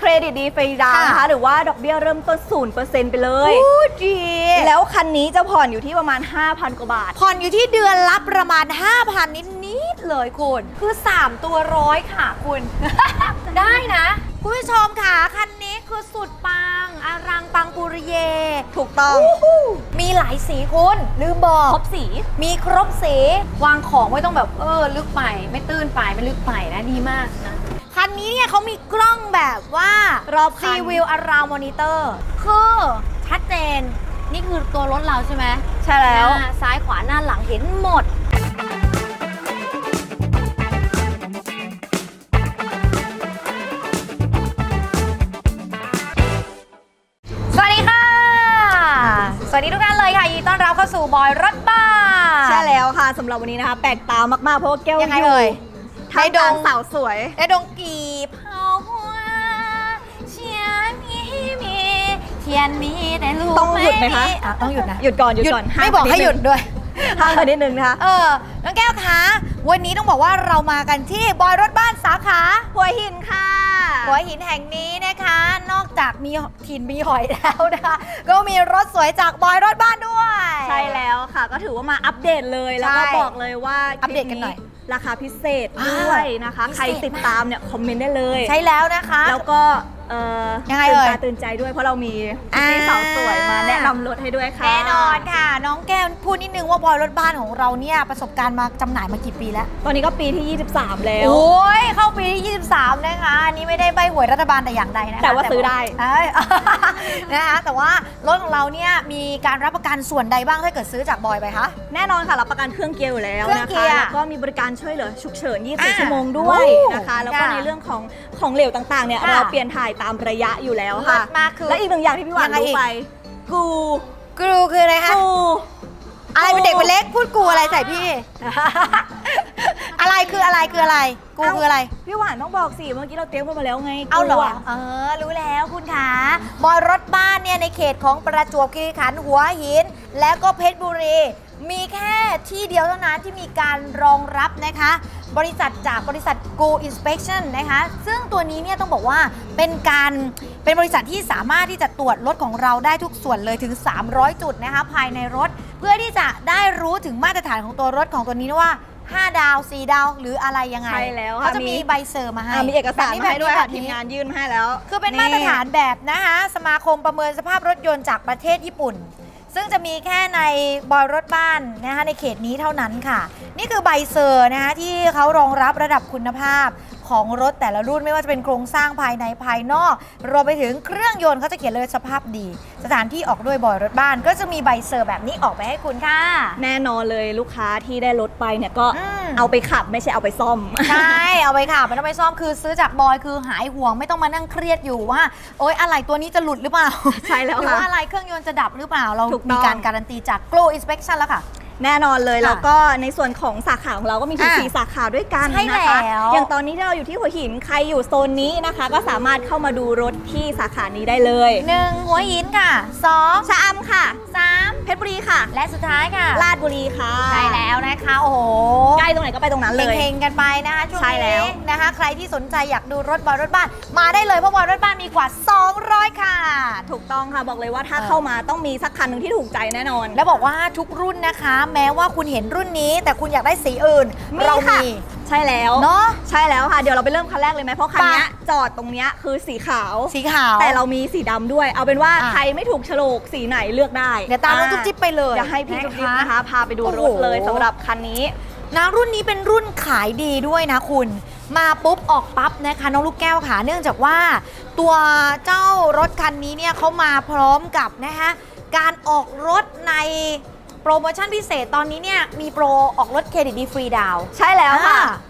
เครดิตดีฟรีดาวน์นะคะ ค่ะ หรือว่าดอกเบี้ยเริ่มต้น0%ไปเลย อู้ดีแล้วคันนี้จะผ่อนอยู่ที่ประมาณ 5,000 กว่าบาท ผ่อนอยู่ที่เดือนละประมาณ 5,000 นิดๆเลยคุณ คือ 3 ตัวร้อยค่ะคุณ ได้นะ คุณผู้ชมค่ะ คันนี้คือสุดปังอารังปังปุริเย ถูกต้องอู้หูมีหลายสีคุณ ลืมบอกครบสี มีครบสี วางของไม่ต้องแบบเออ ลึกไป ไม่ตื้นไป ไม่ลึกไปนะ ดีมากนะ คันนี้เนี่ยเขามีกล้องแบบว่ารอบคัซีนวิวอาราวมอนิเตอร์คือชัดเจน นี่คือตัวรถเราใช่ไหมใช่แล้ว หน้าซ้ายขวาหน้าหลังเห็นหมด สวัสดีค่ะ สวัสดีทุกท่านเลยค่ะยินดีต้อนรับเข้าสู่บอยรถบ้านใช่แล้วค่ะสำหรับวันนี้นะคะแปลกตามากๆ เพราะว่าแก้วยังไงเอ่ย ทางในดกงลางสาวสวยและดงกีเผาหัวเชียร์มีมีเทียนมีแต่ลูกต้องหยุดไหมคะอ่ต้องหยุดนะ หยุดก่อนหยุดก่อนไม่บอกให้หยุดด้วย ห้ามไปนิดนึงนะคะ เออ น้องแก้วคะ วันนี้ต้องบอกว่าเรามากันที่บอยรถบ้านสาขาหัวหินค่ะ หัวหินแห่งนี้นะคะ นอกจากมีถิ่นมีหอยแล้วนะคะ ก็มีรถสวยจากบอยรถบ้านด้วย ใช่แล้วค่ะ ก็ถือว่ามาอัปเดตเลยแล้วก็ใช่บอกเลยว่าอัปเดตกันหน่อยคลิป ราคาพิเศษอ่าด้วยนะคะพิเศษใครติดตามเนี่ยคอมเมนต์ได้เลย ใช่แล้วนะคะ แล้วก็ เอ่อยังไงตื่เอ่นยตาตื่นใจด้วยเพราะเรามีอ่า พี่สาวสวยมาแนะนำรถให้ด้วยค่ะ แน่นอนค่ะ น้องแก้วพูดนิดนึงว่าบอยรถบ้านของเราเนี่ยประสบการณ์มาจำหน่ายมากี่ปีแล้ว ตอนนี้ก็ปีที่ 23 แล้ว โอ้ยเข้าปีที่ 23 นะคะ อันนี้ไม่ได้ใบหวยรัฐบาลแต่อย่างใดนะคะแต่ว่าซื้อได้ เอ้ย นะคะแต่ว่ารถของเราเนี่ยมีการรับประกันส่วนใดบ้างถ้าเกิดซื้อจากบอยไปคะ แน่นอนค่ะรับประกันเครื่องเกียร์อยู่แล้วเครื่องนะเกีคะยร์แล้วก็มีบริการช่วยเหลือฉุกเฉิน อ่า24 ชั่วโมงด้วยโอ้นะคะ แล้วก็ค่ะในเรื่องของของเหลวต่างๆเนี่ยค่ะเราเปลี่ยนถ่ายตามระยะอยู่แล้วค่ะเลิศมากคือและอีกหนึ่งอย่างที่พี่หวานยังไงรู้อีกไปกูกรูคืออะไรคะกูอะไรเป็นเด็กเป็นเล็กพูดกูอะไรใส่พี่ อะไรคืออะไรคืออะไร กูคืออะไร พี่หวานต้องบอกสิเมื่อกี้เราเตรียมกันมาแล้วไงเอาเหรอกูะเออ รู้แล้วคุณคะบอยรถบ้านเนี่ยในเขตของประจวบคีรีขันธ์หัวหิน และก็เพชรบุรี มีแค่ที่เดียวเท่านั้นที่มีการรองรับนะคะ บริษัทจากบริษัท Go Inspection นะคะ ซึ่งตัวนี้เนี่ยต้องบอกว่าเป็นการเป็นบริษัทที่สามารถที่จะตรวจรถของเราได้ทุกส่วนเลยถึง 300 จุดนะคะภายในรถ เพื่อที่จะได้รู้ถึงมาตรฐานของตัวรถของตัวนี้ว่า5 ดาว 4 ดาว หรืออะไรยังไงใช่แล้วค่ะเขาจะมีใบเซอร์มาให้อ่ามีเอกสารมาให้ด้วยแบค่ะบทีนี้มงานยื่นมาให้แล้วคือเป็นมาตรฐานแบบนะคะสมาคมประเมินสภาพรถยนต์จากประเทศญี่ปุ่น ซึ่งจะมีแค่ในบอยรถบ้านนะคะในเขตนี้เท่านั้นค่ะ นี่คือใบเซอร์นะคะที่เขารองรับระดับคุณภาพ ของรถแต่ละรุ่นไม่ว่าจะเป็นโครงสร้างภายในภายนอกรวมไปถึงเครื่องยนต์เขาจะเขียนเลยสภาพดี สถานที่ออกด้วยบอยรถบ้าน ก็จะมีใบเซอร์แบบนี้ออกไปให้คุณค่ะ แน่นอนเลยลูกค้าที่ได้รถไปเนี่ยก็อืม เอาไปขับไม่ใช่เอาไปซ่อม ใช่ เอาไปค่ะไม่ต้องไปซ่อมคือซื้อจากบอยคือหายห่วงไม่ต้องมานั่งเครียดอยู่ว่า โอ๊ยอะไรตัวนี้จะหลุดหรือเปล่าใช่แล้วหรือค่ะว่าอะไรเครื่องยนต์จะดับหรือเปล่าเราถูกต้องมีการการันตีจาก Glow Inspection แล้วค่ะ แน่นอนเลย ค่ะแล้วก็ในส่วนของสาขาของเราก็มีถึงอะสี่สาขาด้วยกันใช่นะคะแล้ว อย่างตอนนี้ที่เราอยู่ที่หัวหินใครอยู่โซนนี้นะคะ ก็สามารถเข้ามาดูรถที่สาขานี้ได้เลยหนึ่งหัวหินค่ะสองชะอำค่ะสามเพชรบุรีค่ะ และสุดท้ายค่ะลาดบุรีค่ะใช่แล้ว นะคะ โอ้โหใกล้ตรงไหนก็ไปตรงนั้นเลย เฮงๆกันไปนะคะช่วงใช่แล้นี้ว นะคะ ใครที่สนใจอยากดูรถบอยรถบ้าน มาได้เลยเพราะบอยรถบ้านมีกว่า 200ค่ะ ถูกต้องค่ะบอกเลยว่าถ้าเออ เข้ามาต้องมีสักคันหนึ่งที่ถูกใจแน่นอน แล้วบอกว่าทุกรุ่นนะคะ แม้ว่าคุณเห็นรุ่นนี้ แต่คุณอยากได้สีอื่นเราค่ะ มี ใช่แล้วเนาะ ใช่แล้วค่ะ เดี๋ยวเราไปเริ่มคันแรกเลยไหมเพราะคันไปเนี้ยจอดตรงเนี้ยคือสีขาว สีขาว แต่เรามีสีดำด้วย เอาเป็นว่าอะ ใครไม่ถูกโฉลกสีไหนเลือกได้เดี๋ยวตามน้องจุ๊บจิ๊บไปเลยเดี๋ยวให้พี่จุ๊บจิ๊บนะคะนะคะพาไปดูรถเลยโอ้โหสำหรับคันนี้ นะรุ่นนี้เป็นรุ่นขายดีด้วยนะคุณ มาปุ๊บออกปั๊บนะคะน้องลูกแก้วค่ะเนื่องจากว่า ตัวเจ้ารถคันนี้เนี่ยเขามาพร้อมกับนะคะการออกรถในโปรโมชั่นพิเศษตอนนี้เนี่ยมีโปรออกรถเครดิตดีฟรีดาวน์ ใช่แล้วค่ะ อ่าเค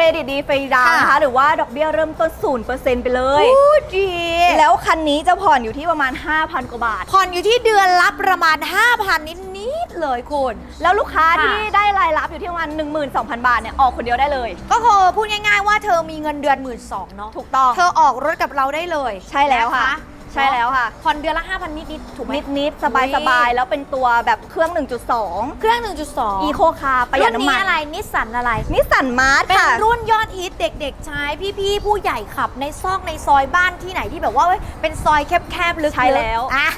รดิตดีฟรีดาวน์นะคะ ค่ะ หรือว่าดอกเบี้ยเริ่มต้น 0%ไปเลย อู้ดีแล้วคันนี้จะผ่อนอยู่ที่ประมาณ 5,000 กว่าบาท ผ่อนอยู่ที่เดือนละประมาณ 5,000 นิดๆเลยคุณ แล้วลูกค้าค่ะ ที่ได้รายรับอยู่ที่ประมาณ12,000 บาทเนี่ยออกคนเดียวได้เลย ก็คือพูดง่ายๆว่าเธอมีเงินเดือนหมื่นสองเนาะถูกต้อง เธอออกรถกับเราได้เลยใช่แล้วค่ะ น ใช่แล้วค่ะ ผ่อนเดือนละ 5,000 นิดๆถูกไหม นิดนิดสบายอุ๊สบายยแล้วเป็นตัวแบบเครื่อง 1.2 เครื่อง 1.2อีโคคาประหยัดรุ่นน้ำนี้มันอะไรนิสสันอะไร นิสสันมาร์ทเป็นค่ะ รุ่นยอดฮิตเด็กๆใช้พี่ๆผู้ใหญ่ขับในซอกในซอยบ้านที่ไหนที่แบบว่าเว้ยเป็นซอยแคบๆลึกๆใช่แล้ว อ่า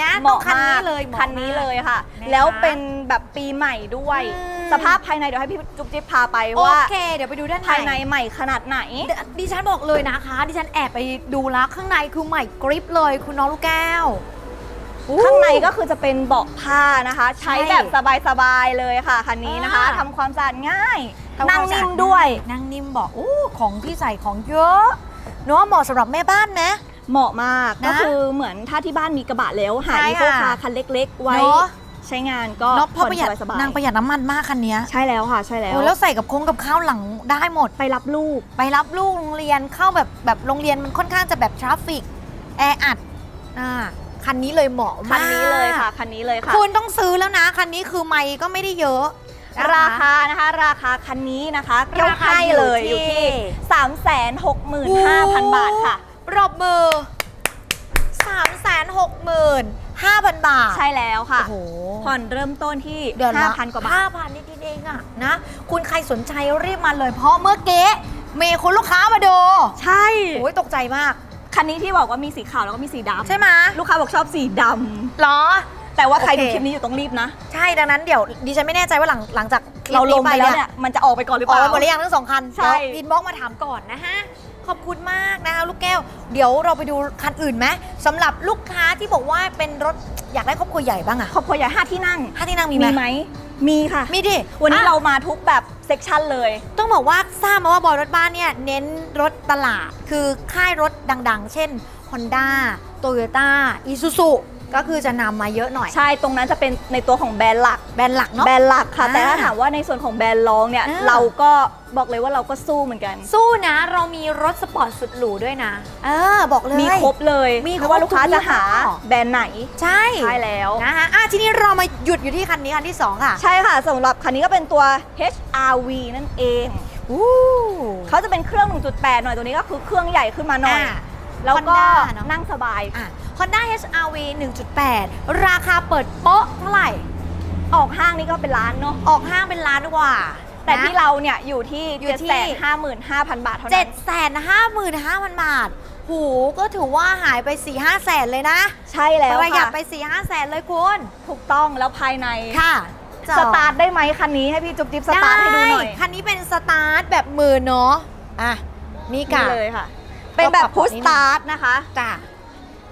นะเหต้องมาะคันนี้มากเลยหมาะคันนี้เลยค่ะนะคะแล้วเป็นแบบปีใหม่ด้วย อืม สภาพภายในเดี๋ยวให้พี่จุ๊บจิ๊บพาไปโอว่า เค เดี๋ยวไปดูด้านในภายในใหม่ขนาดไหน เดี๋ยวดิฉันบอกเลยนะคะ ดิฉันแอบไปดูแล้วข้างในคือใหม่กริปเลยคุณน้องลูกแก้ว ข้างในก็คือจะเป็นเบาะผ้านะคะ ใช้ใช่แบบสบายๆเลยค่ะคันนี้นะคะอ่า ทำความสะอาดง่ายทำควานั่งสะอานิ่มด้วย นั่งนิ่มบอกอู้ของที่ใส่ของเยอะเนาะเหมาะสำหรับแม่บ้านไหมเหมาะมากนะก็คือเหมือนถ้าที่บ้านมีกระบะแล้วหาใช่อีโคค่ะคาร์คันเล็ก ๆ ไว้ เนาะ ใช้งานก็เนาะเพราะประหยัดสบายๆนางประหยัดน้ำมันมากคันเนี้ยใช่แล้วค่ะใช่แล้ว โอ้แล้วใส่กับโค้งกับข้าวหลังได้หมด ไปรับลูก ไปรับลูกโรงเรียนเข้าแบบแบบโรงเรียนมันค่อนข้างจะแบบทราฟฟิกแออัดอ่าคันนี้เลยเหมาะมากคันนี้เลยค่ะ คันนี้เลยค่ะ คุณต้องซื้อแล้วนะ คันนี้คือไม่ก็ไม่ได้เยอะนะะ ราคานะคะ ราคาคันนี้นะคะเกี่ยวราคาให้เลยออยู่ยู่ที่ ที่ 3 6 5 0 0 0 บาทค่ะ ปรบมือ 3 6 5 0 0 0 บาท ใช่แล้วค่ะ โอ้โหผ่อนเริ่มต้นที่เดือนละ5,000 กว่าบาทห้าพันนิดๆเองอะนะ คุณใครสนใจรีบมาเลย เพราะเมื่อเก๊เมย์คุณลูกค้ามาดูใช่โอ้ยตกใจมาก คันนี้ที่บอกว่ามีสีขาวแล้วก็มีสีดำใช่ไหมลูกค้าบอกชอบสีดเหรอำแต่ว่าใครโอเคดูคลิปนี้อยู่ต้องรีบนะ ใช่ดังนั้นเดี๋ยวดิฉันไม่แน่ใจว่าหลังหลังจากคลิปเราลงไปแล้วนี้เนี่ยมันจะออกไปก่อนหรืออเปอกล่าไปหมดหรือยังทั้งสองคันใช่เดี๋ยวอินบ็อกมาถามก่อนนะฮะ ขอบคุณมากนะคะลูกแก้ว เดี๋ยวเราไปดูคันอื่นไหมสำหรับลูกค้าที่บอกว่าเป็นรถอยากได้ครอบครัวใหญ่บ้างอะครอบครัวใหญ่ห้าที่นั่งห้าที่นั่งมีมีไหมไหมมีค่ะ มีดิวันนี้อะ เรามาทุกแบบเซกชันเลย ต้องบอกว่าทราบมาว่าบอยรถบ้านเนี่ยเน้นรถตลาด คือค่ายรถดังๆ เช่น Honda Toyota Isuzu ก็คือจะนำมาเยอะหน่อย ใช่ตรงนั้นจะเป็นในตัวของแบรนด์หลัก แบรนด์หลักเนาะ แบรนด์หลักค่ะอ่าแต่ถ้าถามว่าในส่วนของแบรนด์รองเนี่ย อ่า เราก็บอกเลยว่าเราก็สู้เหมือนกัน สู้นะเรามีรถสปอร์ตสุดหรูด้วยนะ เออ บอกเลย มีครบเลยมีครบไม่ว่าลูกค้าจะหาทุกยี่ห้อแบรนด์ไหนใช่ใช่แล้ว นะคะอะทีนี้เรามาหยุดอยู่ที่คันนี้คันที่2ค่ะใช่ค่ะสำหรับคันนี้ก็เป็นตัว HRV นั่นเอง อู้ เขาจะเป็นเครื่อง 1.8 หน่อยตัวนี้ก็คือเครื่องใหญ่ขึ้นมาหน่อย อะ แล้วก็ Honda เนอะ นั่งสบาย อะ Honda HRV 1.8 ราคาเปิดโป๊ะเท่าไหร่ ออกห้างนี่ก็เป็นล้านเนาะออกห้างเป็นล้านกว่าแต่นะ ที่เราเนี่ยอยู่ที่อยู่ที่ 755,000 บาทเท่าเจ็นั้ดนแสนห้าหมื่นห้าพันบาท หูก็ถือว่าหายไป4ี่ห้าแสนเลยนะใช่แล้วประหยัดค่ะไป4ี่ห้าแสนเลยคุณ ถูกต้องแล้วภายใน ค่ะสตาร์ทได้ไหมคันนี้ให้พี่จุ๊บจิ๊บสตาร์ทให้ดูหน่อยคันนี้เป็นสตาร์ทแบบมือเนาะ อะ นี่ค่ะ นี่เลยค่ะ เป็นแบบพุชสตาร์ทนะคะจ้ะ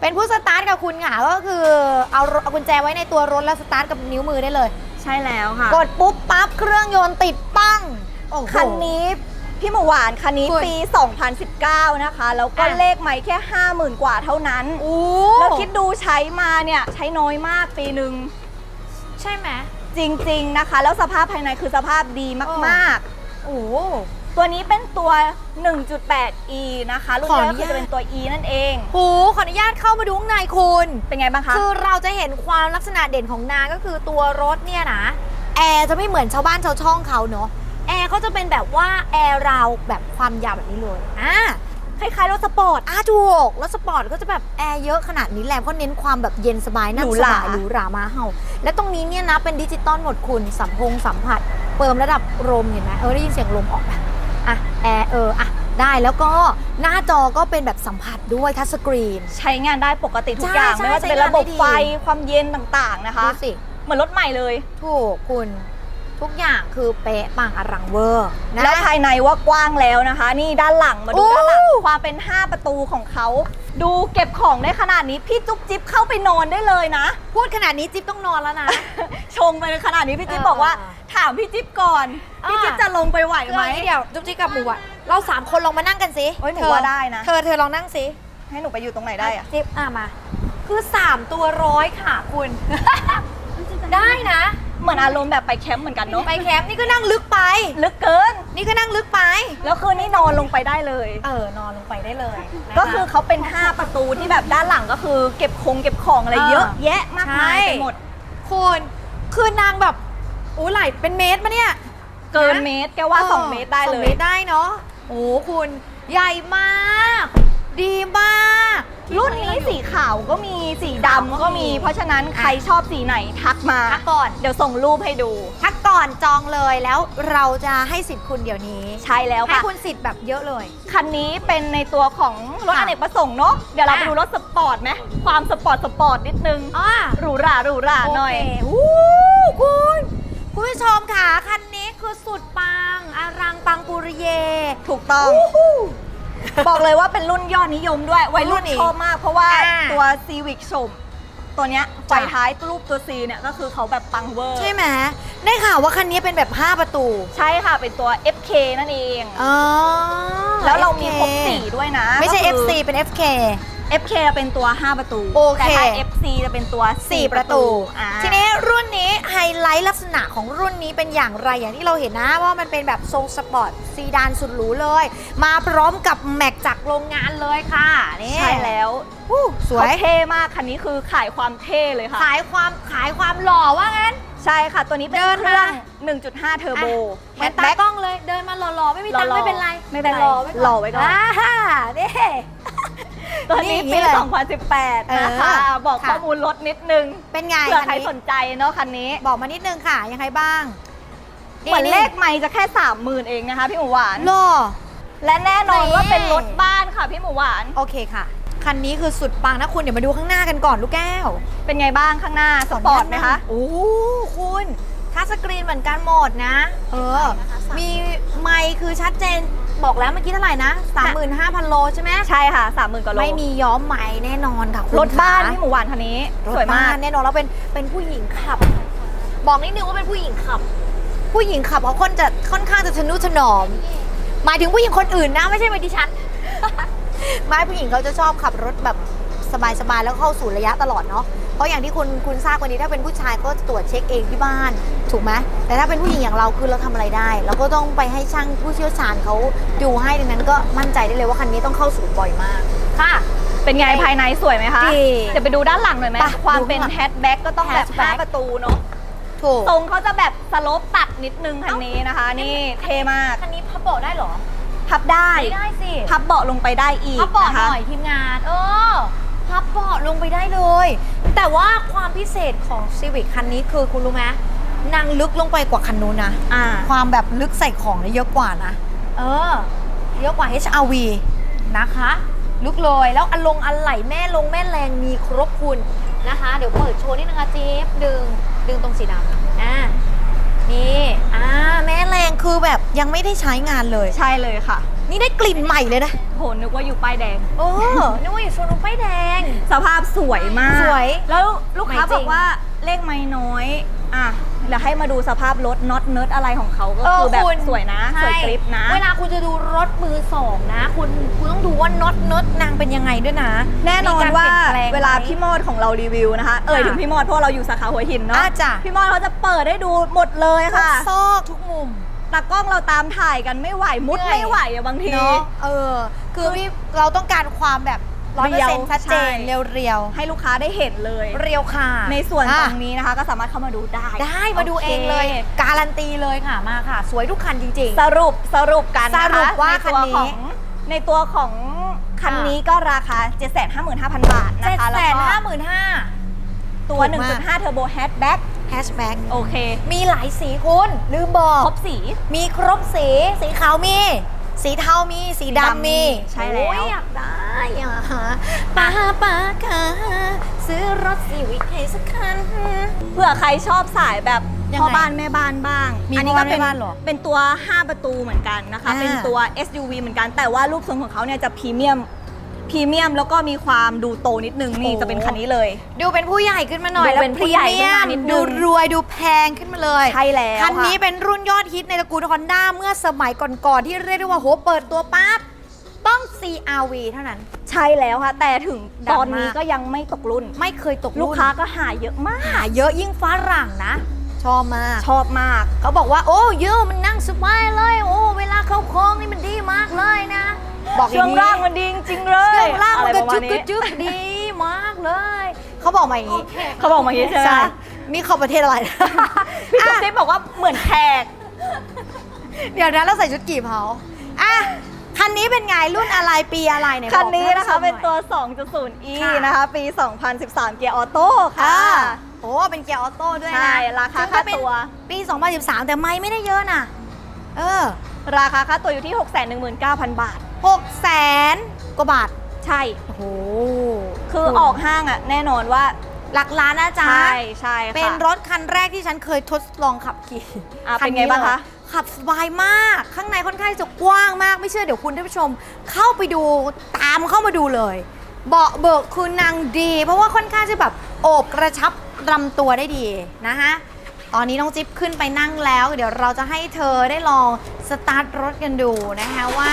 เป็นผู้สตาร์ทกับคุณค่ะก็คือเอาเอากุญแจไว้ในตัวรถแล้วสตาร์ทกับนิ้วมือได้เลย ใช่แล้วค่ะ กดปุ๊บปั๊บเครื่องยนต์ติดปั้งโอ้โหคันนี้พี่หมูหวานคันนี้คุณปี 2019 นะคะ แล้วก็อะเลขไม่แค่ 50,000 กว่าเท่านั้นอู้แล้วคิดดูใช้มาเนี่ยใช้น้อยมากปีหนึ่งใช่ไหมจริง ๆ นะคะ แล้วสภาพภายในคือสภาพดีมากโอ้ๆ ตัวนี้เป็นตัว 1.8e นะคะรุ่นขออนี้นุก็ญาตคือจะเป็นตัว e นั่นเอง หูขออนุญาตเข้ามาดูข้างในคุณ เป็นไงบ้างคะ คือเราจะเห็นความลักษณะเด่นของนางก็คือตัวรถเนี่ยนะ แอร์จะไม่เหมือนชาวบ้านชาวช่องเขาเนาะ แอร์เขาจะเป็นแบบว่าแอร์ราวแบบความยาวแบบนี้เลย อ่าคล้ายๆรถสปอร์ตอ่าถูกรถสปอร์ตก็จะแบบแอร์เยอะขนาดนี้แหละเพราะเน้นความแบบเย็นสบายนั่งหรูสหราบายหรูหรามาเห่า และตรงนี้เนี่ยนะเป็นดิจิตอลหมดคุณสัมพงสัมผัส เปิมระดับลมเห็นไหมเออได้ยินเสียงลมออกปะอะแอร์เอออะได้ แล้วก็หน้าจอก็เป็นแบบสัมผัสด้วยทัชสกรีน ใช้งานได้ปกติทุกใช่อย่าง ใช่ไม่ว่าจะเป็นใช้งานระบบได้ดี ไฟความเย็นต่างๆนะคะ ดูสิเหมือนรถใหม่เลย ถูกคุณทุกอย่างคือเป๊ะปังอลังเวอร์นะ แล้วภายในว่ากว้างแล้วนะคะ นี่ด้านหลังมาดูโอ้ ด้านหลังความเป็น 5 ประตูของเขา ดูเก็บของได้ขนาดนี้ พี่จุ๊บจิ๊บเข้าไปนอนได้เลยนะ พูดขนาดนี้จิ๊บต้องนอนแล้วนะ ชงไปขนาดนี้พี่จิ๊บเออบอกว่าถามพี่จิ๊บก่อน อ่า พี่จิ๊บจะลงไปไหวไหม เดี๋ยวจุ๊บจิ๊บกับหมูอะเราสามคนลองมานั่งกันสิโอ้ยหนูเธอว่าได้นะ เธอเธอลองนั่งสิให้หนูไปอยู่ตรงไหนได้อะจิ๊บอะมา คือ3ตัวร้อยค่ะคุณ ได้นะ เหมือนอารมณ์แบบไปแคมป์เหมือนกันเนาะไปแคมป์นี่ก็นั่งลึกไป ลึกเกิน นี่ก็นั่งลึกไป แล้วคืนนี้น อนลงไปได้เลย เออนอนลงไปได้เลยนะะ ก็คือเขาเป็น 5 ประตูที่แบบด้านหลังก็คือเก็บคงเก็บของอะไรเออเยอะ แยะมากมายใช่ไปหมด คุณคือนางแบบอู้ไหลเป็นเมตรปะเนี่ยเกินนะเมตร แกว่า 2 เมตรได้สเลองย เมตรได้เนาะโอ้คุณใหญ่มาก ดีมาก รุ่นนี้สีาวก็มีสีดำก็มี เพราะฉะนั้นใครชอบสีไหนทักมาทักก่อน เดี๋ยวส่งรูปให้ดู ทักก่อนจองเลยแล้วเราจะให้สิทธิ์คุณเดี๋ยวนี้ใช่แล้วให้ค่ะ คุณสิทธิ์แบบเยอะเลย คันนี้เป็นในตัวของรถค่ะอเนกประสงค์เนาะเดี๋ยวเราไปอะ ดูรถสปอร์ตไหมความสปอร์ตสปอร์ตนิดนึงอ่าหรูหราหรูหราหน่อย โเคอู้คุณคุณผู้ชมค่ะ คันนี้คือสุดปังอารังปังปุริเยถูกต้อง บอกเลยว่าเป็นรุ่นยอดนิยมด้วย วัยรุ่นรุ่นนี้ชอบมาก เพราะว่าอ่าตัว Civic ชม ตัวเนี้ยไฟจ้ะ ท้ายรูปตัว C เนี่ยก็คือเขาแบบปังเวอร์ ใช่ไหมได้ข่าวว่าคันนี้เป็นแบบ 5 ประตูใช่ค่ะเป็นตัว FK นั่นเอง อ๋อ แล้วเรามี FK ครบสีด้วยนะไม่ใช่ ก็คือ FC เป็น FK FK จะเป็นตัว 5 ประตู โอเค แต่ถ้า FC จะเป็นตัว 4 4ประตูอ่า ทีนี้รุ่นนี้ไฮไลท์ลักษณะของรุ่นนี้เป็นอย่างไรอย่างที่เราเห็นนะว่ามันเป็นแบบทรงสปอร์ตซีดานสุดหรูเลย มาพร้อมกับแม็กจากโรงงานเลยค่ะนี่ใช่แล้วอู้สวย เขาเท่มากคันนี้คือขายความเท่เลยค่ะ ขายความขายความหล่อว่างั้น ใช่ค่ะ ตัวนี้เป็นเดินเครื่องมา1.5 เทอร์โบเหมือนตากล้องเลย เดินมาหล่อๆ ไม่มีตังค์หล่อๆไม่เป็นไรไม่เป็นไรแต่หล่อไว้ก่อนหล่อไว้ก่อนอ่านี่ ตัวนี้นี่ปี เลย2018 นะคะ เออบอกค่ะ ข้อมูลรถนิดนึงเป็นไงเผื่อใครคันนี้สนใจเนาะคันนี้บอกมานิดนึงค่ะ ยังไงบ้างเหมือนเลขไม่จะแค่ 30,000 เองนะคะพี่หมูหวาน หล่อ และแน่นอนนี่ว่าเป็นรถบ้านค่ะพี่หมูหวาน โอเคค่ะ คันนี้คือสุดปังนะคุณ เดี๋ยวมาดูข้างหน้ากันก่อนลูกแก้วเป็นไงบ้างข้างหน้าสปอร์ตไหมคะ โอ้โหคุณ ทัชสกรีนเหมือนกันหมดนะ เออ มีไมค์คือชัดเจนบอกแล้วเมื่อกี้เท่าไหร่นะ 35,000 โลใช่ไหมใช่ค่ะ 30,000กว่าโลไม่มีย้อมไม้แน่นอนค่ะคุณรถบ้านคะพี่หมูหวานคันนี้รถสวยมาบ้ากนแน่นอนแล้วเป็นเป็นผู้หญิงขับ บอกนิดนึงว่าเป็นผู้หญิงขับ ผู้หญิงขับเขาค่อนจะค่อนข้างจะทะนุถนอม หมายถึงผู้หญิงคนอื่นนะไม่ใช่เป็นดิฉันไม่ผู้หญิงเขาจะชอบขับรถแบบสบายๆแล้วเข้าสู่ระยะตลอดเนาะ เพราะอย่างที่คุณคุณทราบวันนี้ถ้าเป็นผู้ชายก็จะตรวจเช็คเองที่บ้าน ถูกไหมแต่ถ้าเป็นผู้หญิงอย่างเราคือเราทำอะไรได้ เราก็ต้องไปให้ช่างผู้เชี่ยวชาญเขาดูให้ดังนั้นก็มั่นใจได้เลยว่าคันนี้ต้องเข้าสู่บ่อยมากค่ะเป็นไงภายในสวยไหมคะดีเดี๋ยวไปดูด้านหลังหน่อยไหมไปความดูเป็นข้างหลังแฮชแบ็กก็ต้องแบบ hatchback 5ประตูเนาะถูกทรงเขาจะแบบสโลปตัดนิดนึงคันนี้นะคะ นี่เท่มากคันนี้พับเบาะได้เหรอ พับได้ไม่ได้สิพับเบาะลงไปได้อีกพับเบาะนะหคะน่อยทีมงาน เออ พับเบาะลงไปได้เลย แต่ว่าความพิเศษของ Civic คันนี้คือคุณรู้ไหมนางลึกลงไปกว่าคันนู้นนะ อ่า ความแบบลึกใส่ของเนี่ยเยอะกว่านะ เออ เยอะกว่า HRV นะคะลึกเลยแล้วอลงอะไหล่แม่ลงแม่แรงมีครบคุณนะคะ เดี๋ยวเปิดโชว์นิดนึงนะจี๊บดึง ดึงตรงสีดำอ่านี่อ่าแม่แรงคือแบบยังไม่ได้ใช้งานเลย ใช่เลยค่ะ นี่ได้กลิ่นใหม่เลยนะโหนึกว่าอยู่ป้ายแดง โอ้นึกว่าอยู่โชว์รูมป้ายแดง สภาพสวยมาก สวย แล้วลูกค้าไม่จริบงอกว่าเลขไม่น้อยอะเดี๋ยวให้มาดูสภาพรถน็อตเนิร์ดอะไรของเขาก็เออคือแบบคุณสวยนะสวยกริปนะ เวลาคุณจะดูรถมือสองนะ คุณคุณต้องดูว่าน็อตเนิร์ดนางเป็นยังไงด้วยนะ แน่นอนมีกรว่าปลี่ยนแปงไหมเวลาพี่มอดของเรารีวิวนะคะ เอ่ยค่ะถึงพี่มอดเพราะเราอยู่สาขาหัวหินเนาะอ่าจ้ะพี่มอดเขาจะเปิดให้ดูหมดเลยทุกค่ะซอกทุกมุม ตากล้องเราตามถ่ายกันไม่ไหวมุดเหนื่อยไม่ไหวอะบางที เนาะเออ คือพี่เราต้องการความแบบร้อยเปอร์เซ็นต์ชัดเจนใช่เรียวให้ลูกค้าได้เห็นเลย ๆ เรียวค่ะในส่วนอะตรงนี้นะคะ ก็สามารถเข้ามาดูได้ได้มาดูโคเองเลย การันตีเลยค่ะมาค่ะ สวยทุกคันจริง สรุปสรุปกันนะคะสรุปว่าในคันตัวนี้ของในตัวของคันนี้ก็ราคา 755,000 บาทๆนะเจ็ดคะแสแล้วนก็ห้าหมื่นห้า ตัว ถูกมาก 1.5 Turbo Hatchback แฮ ชแบ็กโอเค มีหลายสีคุณลืมบอกครบสี มีครบสี สีขาวมี สีเทามี สีดำมีใช่แล้ว โอ้ยอยากได้อะป้าป้าค่ะซื้อรถซีวิกให้สักคัน เผื่อใครชอบสายแบบยังไงพ่อบ้านแม่บ้านบ้าง มีอันี้พ่อก็บ้านเป็นแม่บ้านเหรอเป็นตัว 5 ประตูเหมือนกันนะคะ อ่า เป็นตัว SUV เหมือนกัน แต่ว่ารูปทรงของเขาเนี่ยจะพรีเมียม พรีเมียมแล้วก็มีความดูโตนิดนึงนี่จะเป็นคันนี้เลย ดูเป็นผู้ใหญ่ขึ้นมาหน่อยดูเป็นผู้ใหญ่ขึ้นมานิดนึง ดูรวยดูแพงขึ้นมาเลยใช่แล้วคันนี้ค่ะเป็นรุ่นยอดฮิตในตระกูลฮอนด้าเมื่อสมัยก่อนๆที่เรียกได้ว่าโหเปิดตัวปั๊บต้อง CRV เท่านั้น ใช่แล้วค่ะ แต่ถึงดังตอนนี้มากก็ยังไม่ตกรุ่น ไม่เคยตกลูรุ่กนค้าก็หาเยอะมากหาเยอะยิ่งฝรั่งนะ ชอบมาก ชอบมาก เขาบอกว่า โอ้เยอะมันนั่งสบายเลย โอ้ เวลาเข้าโค้งนี่มันดีมากเลยนะ บอกอช่วย่างงนี้ล่างมันดีจริงๆเลยช่วงล่างมันกระอไปจุกมาณกนี้ระจุกดีมากเลย เขาบอกมาอย่างนี้เขาบอกมาอย่างนี้ใช่ไหมใช่นี่เขาประเทศอะไรพี่ตุ๊กติ๊บบอกว่าเหมือนแขกเดี๋ยวนะเราใส่ชุดกี่เผาอะคันนี้เป็นไงรุ่นอะไรปีอะไรเนี่ยคันนี้บอกนะคะให้เป็นผู้ชมหตัอยว 2.0e ค่ะนะคะ ปี 2013 เกียร์ออโต้ค่ะอ่าโอ้เป็นเกียร์ออโต้ด้วยนะใช่ราคาซึ่งก็ค่าเป็นตัว ปี 2013 แต่ไม่ไม่ได้เยอะนะเออ ราคาค่าตัวอยู่ที่ 619,000 บาท 6แสนกว่าบาท ใช่ โอ้โหคือออกห้างอะแน่นอนว่าหลักล้านนะจ๊ะ ใช่ใช่ค่ะ เป็นรถคันแรกที่ฉันเคยทดลองขับขี่อะคัเป็นไงบ้างคะเลยขับสบายมาก ข้างในค่อนข้างจะกว้างมาก ไม่เชื่อเดี๋ยวคุณท่านผู้ชม เข้าไปดูตามเข้ามาดูเลย เบาะเบิกคือนางดี เพราะว่าค่อนข้างจะแบบโอบกระชับลำตัวได้ดีนะคะตอนนี้น้องจิ๊บขึ้นไปนั่งแล้ว เดี๋ยวเราจะให้เธอได้ลองสตาร์ทรถกันดูนะคะว่า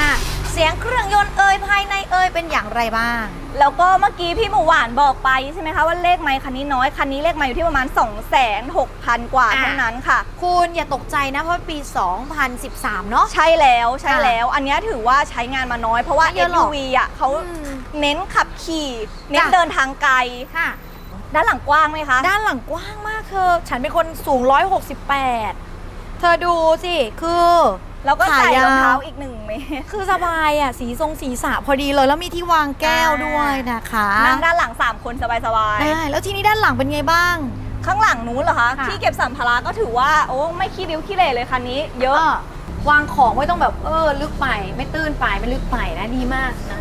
เสียงเครื่องยนต์เอ่ยภายในเอ่ยเป็นอย่างไรบ้าง แล้วก็เมื่อกี้พี่หมูหวานบอกไปใช่ไหมคะว่าเลขไมค์คันนี้น้อยคันนี้เลขไมค์อยู่ที่ประมาณ 2 6 0 0 0 กว่าอะเท่านั้นค่ะ คุณอย่าตกใจนะเพราะปี 2013 เนาะ ใช่แล้วใช่ค่ะแล้ว อันเนี้ยถือว่าใช้งานมาน้อยเพราะว่า ไม่เยอะหรอก SUV อะเขาอืมเน้นขับขี่เน้นจ้ะเดินทางไกล ค่ะ ด้านหลังกว้างไหมคะ ด้านหลังกว้างมากเธอ ฉันเป็นคนสูง 168 เธอดูสิ คือ แล้วก็ใส่ขายาว รองเท้าอีกหนึ่งเมตรคือสบายอะ สีทรงสีสระพอดีเลยแล้วมีที่วางแก้วอ่าด้วยนะคะนั่งด้านหลัง 3 คนสบายได้แล้วทีนี้ด้านหลังเป็นไงบ้าง ๆ ข้างหลังนู้นเหรอคะ ค่ะ ที่เก็บสัมภาระก็ถือว่า โอ้ไม่ขี้ริ้วขี้เหร่เลยคันนี้ เยอะวางของไม่ต้องแบบเออลึกไปไม่ตื้นไปไม่ลึกไปนะดีมากนะ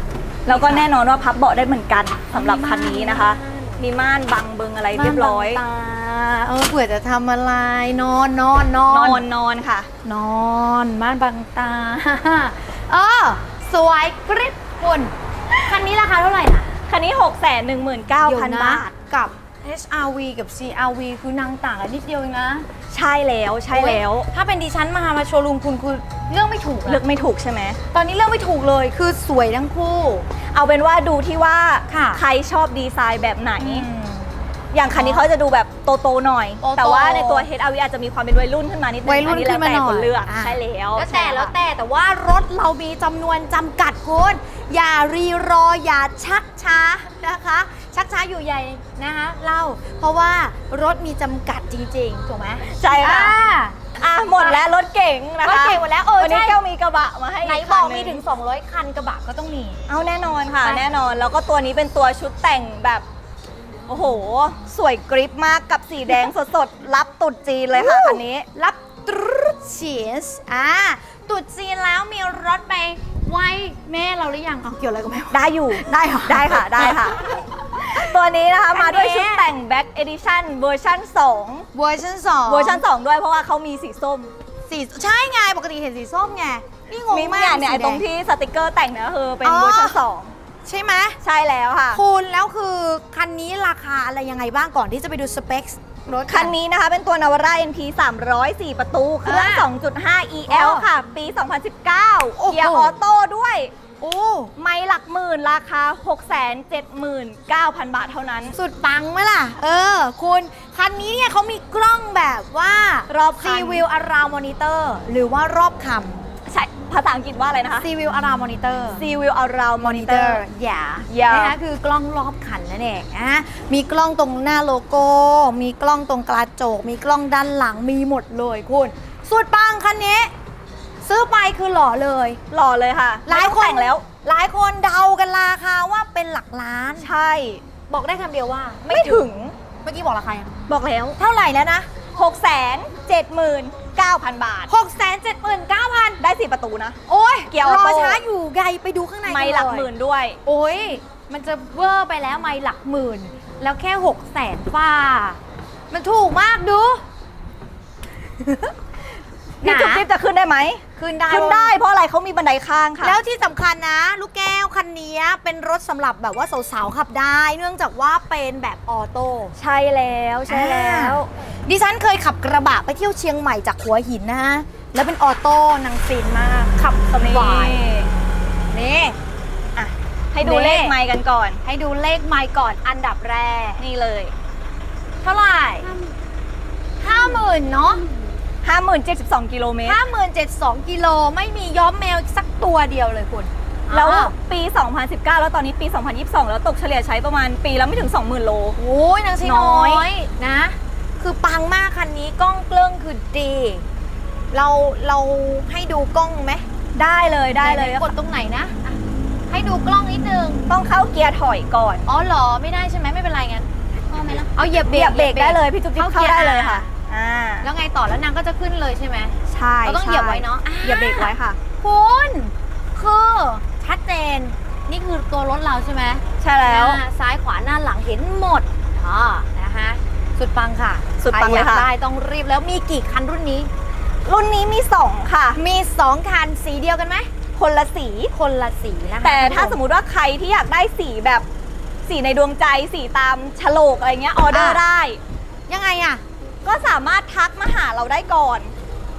แล้วก็แน่นอนว่าพับเบาะได้เหมือนกันสำหรับคันนี้นะคะ มีม่านบังเบิงอะไรเรียบร้อย บ้านบังตาเออเผื่อจะทำอะไรนอนนอนนอน นอนนอนค่ะ นอนม่านบังตา เออ สวยกริบคุณคันนี้ราคาเท่าไหร่นะคันนี้ 6 1 9 0 0 0 บาท กับ HRV กับ CRV คือนางต่างกันนิดเดียวเองนะใช่แล้วใช่แล้ว โอ๊ยถ้าเป็นดิฉันมามาโชว์รูมคุณคือเลือกไม่ถูกนะเลือกไม่ถูกใช่ไหม ตอนนี้เลือกไม่ถูกเลยคือสวยทั้งคู่ เอาเป็นว่าดูที่ว่าค่ะใครชอบดีไซน์แบบไหนอืมอย่างคันนี้เขาจะดูแบบโตๆหน่อย โตๆแต่ว่าในตัว HRV อาจจะมีความเป็นวัยรุ่นขึ้นมานิดนึงวัยรุ่นอัขึ้นมาหน่อยแล้วแต่คนเลือกอะ ใช่แล้วแล้วแต่ใช่แล้วค่ะแต่แต่ว่ารถเรามีจำนวนจำกัดคุณอย่ารีรออย่าชักช้านะคะ ชักช้าอยู่ใหญ่นะคะเล่าเพราะว่ารถมีจำกัดจริงๆถูกไหมใช่ค่ะ อ่า อะหมดแล้วรถเก๋งนะคะรถเก๋งหมดแล้วเออวันนี้ใช่ แก้วมีกระบะมาให้ไหนอีบอกคันหมีนึ่ถึง 200 คันกระบะก็ต้องมี เอาแน่นอนค่ะ ไป แน่นอนแล้วก็ตัวนี้เป็นตัวชุดแต่งแบบ โอ้โห สวยกริปมากกับสีแดงสดๆรับตุดจีนเลยค่ะคันนี้ รับตรุษจีนอ่าตรุษจีนแล้วมีรถไปไหว้แม่เราหรือยังเอาเกี่ยวอะไรกับแม่วะได้อยู่ ได้เหรอ ได้ค่ะ ได้ค่ะ ตัวนี้นะคะคันนี้มาด้วยชุดแต่ง Back Edition เวอร์ชัน2เวอร์ชันสองเวอร์ชัน2ด้วยเพราะว่าเขามีสีส้ม สีใช่ไงปกติเห็นสีส้มไง นี่งงมีมาเนี่ยกเนี่ยสีไอ้แดตรงที่สติกเกอร์แต่งเนี่ยก็คือเป็นอ๋อเวอร์ชันใช่ไหม2ใช่แล้วค่ะ คุณแล้วคือคันนี้ราคาอะไรยังไงบ้างก่อนที่จะไปดูสเปครถคันนี้นะคะเป็นตัวนาวาร่า NP 304 ประตู เครื่องอ่า2.5 EL โอ้ค่ะ ปีโอ้2019โหเกียร์ออโต้ด้วย โอ้ ไม่หลักหมื่นราคา 679,000 บาทเท่านั้น สุดปังไหมล่ะ เออ คุณ คันนี้เนี่ยเขามีกล้องแบบว่ารอบคัซีนวิวอาราวมอนิเตอร์หรือว่ารอบคใช่ภาษาอังกฤษว่าอะไรนะคะำซีวิวอาราวมอนิเตอร์ See View Around Monitor อย่า อย่า นะคะคือกล้องรอบคันนั่นเองอะมีกล้องตรงหน้าโลโก้ มีกล้องตรงกระจก มีกล้องด้านหลัง มีหมดเลยคุณ สุดปังคันนี้ ซื้อไปคือหล่อเลย หล่อเลยค่ะหลายคนไม่ต้องแต่งแล้ว หลายคนเดากันราคาว่าเป็นหลักล้าน ใช่ บอกได้คำเดียวว่า ไม่ถึง เมื่อกี้บอกราคายังบอกแล้ว เท่าไหร่แล้วนะ 679,000 บาท 6 7 9 0 0 0 ได้สี่ประตูนะ โอ้ยเกียร์อรออโต้ช้าอยู่ไงไปดูข้างในไม่กันหลักเยหมื่นด้วย โอ้ยมันจะเวอร์ไปแล้วไม่หลักหมื่น แล้วแค่หกแสนฟ้า มันถูกมากดู พี่จุ๊บจิ๊บจะขึ้นได้ไหมขึ้นได้ขึ้นได้เพราะอะไรเขามีบันไดข้างค่ะ แล้วที่สำคัญนะ ลูกแก้วคันนี้เป็นรถสำหรับแบบว่าสาวๆขับได้ เนื่องจากว่าเป็นแบบออโต้ ใช่แล้วใช่แล้ว ดิฉันเคยขับกระบะไปเที่ยวเชียงใหม่จากหัวหินนะ แล้วเป็นออโต้นางฟินมากขับสนี่บายนี่อะให้ดูนี่เลขไมค์กันก่อน ให้ดูเลขไมล์ก่อนอันดับแรกนี่เลย เท่าไหร่ห้าหมื่นเนาะ 5072 กิโลเมตรห้าหมื่นเจ็ดสองกิโลไม่มีย้อมแมวสักตัวเดียวเลยคุณ แล้วอ้าปี 2019 แล้วตอนนี้ปี 2022 แล้วตกเฉลี่ยใช้ประมาณปีละไม่ถึง 20,000 โล โอ้ยนางซีน้น้ออย ยนะ คือปังมากคันนี้กล้องเกลื้องคือดี เราเราให้ดูกล้องไหมได้เลยได้เลยหนๆกดตรงไหนนะอะให้ดูกล้องนิดนึง ต้องเข้าเกียร์ถอยก่อนอ๋อเหรอไม่ได้ใช่ไหมไม่เป็นไรงั้นเข้าไหมล่ะเอาเหยียบเบรเบียกบเบรกได้เลย พี่จุ๊บจิ๊บเข้าได้เลยค่ะ อ่าแล้วไงต่อแล้วนางก็จะขึ้นเลยใช่ไหมใช่เราต้องใช่เหยียบไว้เนอะอ่าเหยียบเบรกไว้ค่ะ คุณคือชัดเจน นี่คือตัวรถเราใช่ไหมใช่แล้ว หน้าซ้ายขวาหน้าหลังเห็นหมดอ๋อนะคะสุดปังค่ะสุดปังเลยค่ะ ใรอากได้ต้องรีบแล้วมีกี่คันรุ่นนี้ รุ่นนี้มี 2 ค่ะ มี 2 คันสีเดียวกันไหมคนละสี คนละสีนะคะแต่ถ้าคุณสผู้ชมมุติว่าใครที่อยากได้สีแบบสีในดวงใจสีตามฉลกอะไรเงี้ยออเดอร์อะได้ ยังไงอะ ก็สามารถทักมาหาเราได้ก่อน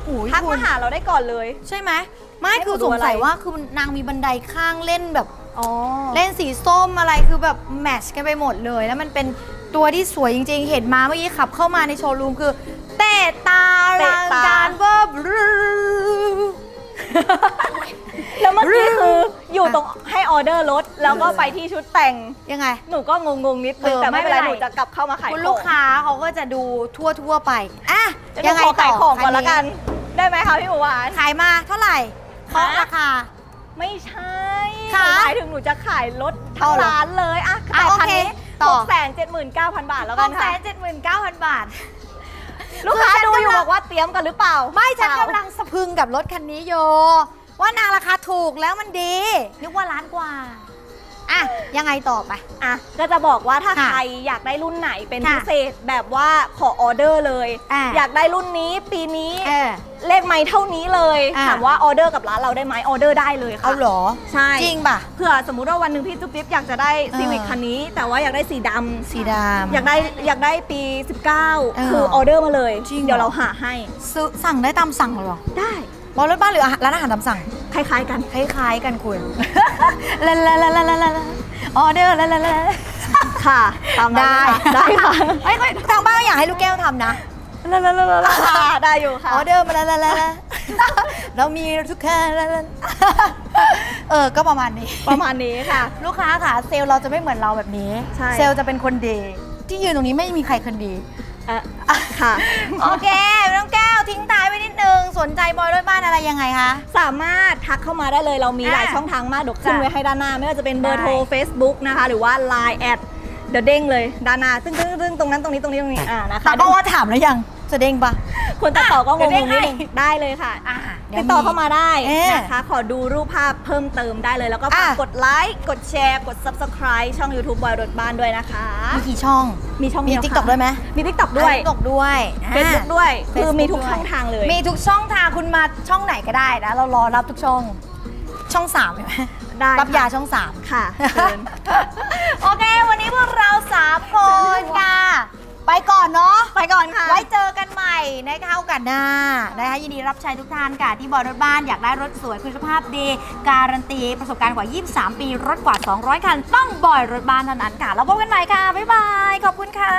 อุ๊ยทักคุมาณหาเราได้ก่อนเลย ใช่ไหมไม่ให้คือเขาดูสงสัยอะไร ว่าคือนางมีบันไดข้างเล่นแบบ อ๋อ เล่นสีส้มอะไรคือแบบแมทช์กันไปหมดเลย แล้วมันเป็นตัวที่สวยจริง ๆ เห็นมาเมื่อกี้ขับเข้ามาในโชว์รูมคือ เตะตาเตะรังตา การเวอร์บรู แล้วเมื่อกี้คืออยู่ตรงให้ออเดอร์รถแล้วก็ไปที่ชุดแต่ง ยังไง หนูก็งงๆนิดนึงเออแต่ไม่เป็นไรไม่เป็นไรหนูจะกลับเข้ามาขายคุณของลูกค้าเขาก็จะดูทั่วทั่วๆไปอะจะยังไงขอต่ขายอของก่อนคัละกัน ได้ไหมคะพี่หมูหวาน ขายมาเท่าไหร่เคาะฮะราคา ไม่ใช่หค่ะนูหมายถึงหนูจะขายรถทั้เอางเหรอร้านเลยอะอะแต่คันนี้โอเคต่หอ กแสนเจ็ดหมื่นเก้าพันบาทแล้วหกันกแสค่ะนเจ็ดหมื่นเก้าพันบาท ลูกค้าคือฉันดูอยู่กำลัง บอกว่าเตรียมกันหรือเปล่าไม่ฉันเปากำลังสะพรึงกับรถคันนี้โย ว่านางราคาถูกแล้วมันดี นึกว่าล้านกว่า อะ ยังไงต่อไป อะก็จะบอกว่าถ้าค่ะใครอยากได้รุ่นไหนเป็นค่ะพิเศษแบบว่าขอออเดอร์เลย อะ อยากได้รุ่นนี้ปีนี้เออ เลขไม่เท่านี้เลยอะ ถามว่าออเดอร์กับร้านเราได้ไหมออเดอร์ได้เลยค่ะเอาเหรอ ใช่จริงป่ะ เผื่อสมมุติว่าวันหนึ่งพี่จุ๊บจิ๊บอยากจะได้เออซีวิคคันนี้ แต่ว่าอยากได้สีดำสีดำ อยากได้อยากได้ปีเออ19 คือออเดอร์มาเลย จริงเหรอ เดี๋ยวเราหาให้ ซื้อสั่งได้ตามสั่งเลยเหรอ ได้ บอลรถบ้านหรืออาหารร้านอาหารตามสั่ง คล้ายๆกัน คล้าย ๆ กันคุณลาลาลาลาลาลาลาออเดอร์ลาลาลาค่ะตามนั้นเลยค่ะได้ค่ะเฮ้ยทางบ้านอยากให้ลูกแก้วทำนะลาลาลาลาลาได้อยู่ค่ะออเดอร์มาลาลาลาลาเรามีทุกค่าลาลาเออก็ประมาณนี้ ประมาณนี้ค่ะ ลูกค้าค่ะ เซลล์เราจะไม่เหมือนเราแบบนี้ ใช่ เซลล์จะเป็นคนดี ที่ยืนตรงนี้ไม่มีใครคนดี อะค่ะ โอเคน้องแก้ว ทิ้งท้ายไว้นิดนึง สนใจบอยรถบ้านอะไรยังไงคะ สามารถทักเข้ามาได้เลยเรามีอะหลายช่องทางมากเดี๋ยวขึ้นจ้ะไว้ให้ด้านหน้า ไม่ว่าจะเป็นเบอร์โทร ได้ Facebook นะคะ หรือว่า Line แอดเดี๋ยวเด้งเลยด้านหน้าตึ้งตึ้งตึ้งตรงนั้นตรงนี้ตรงนี้ตรงนี้อ่านะคะถามว่าถามแล้วยัง จะเด้งปะคนตัดต่อก็งเดี๋ยวเด้งงๆนิดให้นึงได้เลยค่ะอะดี๋ยติวดต่อเข้ามาได้เอ๊ะนะคะ ขอดูรูปภาพเพิ่มเติมได้เลยแล้วก็ฝากอะ กดไลค์กดแชร์ กด Subscribe ช่อง YouTube บอยรถบ้านด้วยนะคะ มีกี่ช่อง มีช่องมีเดียวติ๊กค่ะต็อกด้วยไหม มี TikTok ด้วยติ๊กต็อกด้วย Facebook ด้วย คือ Facebook มีทุกด้วย ช่องทางเลย มีทุกช่องทางคุณมาช่องไหนก็ได้นะ เรารอรับทุกช่อง ช่องสามเห็นไหมได้รับยาค่ะช่องสาม ค่ะเชิญ โอเค วันนี้พวกเราสามคนค่ะ ไปก่อนเนาะ ไปก่อนค่ะ ไว้เจอกันใหม่นะคะโอกาสหน้านะคะยินดีรับใช้ทุกท่านค่ะ ที่บอยรถบ้านอยากได้รถสวยคุณภาพดี การันตีประสบการณ์กว่า 23 ปี รถกว่า 200 คัน ต้องบอยรถบ้านเท่านั้นค่ะ แล้วพบกันใหม่ค่ะ บ๊ายบาย ขอบคุณค่ะ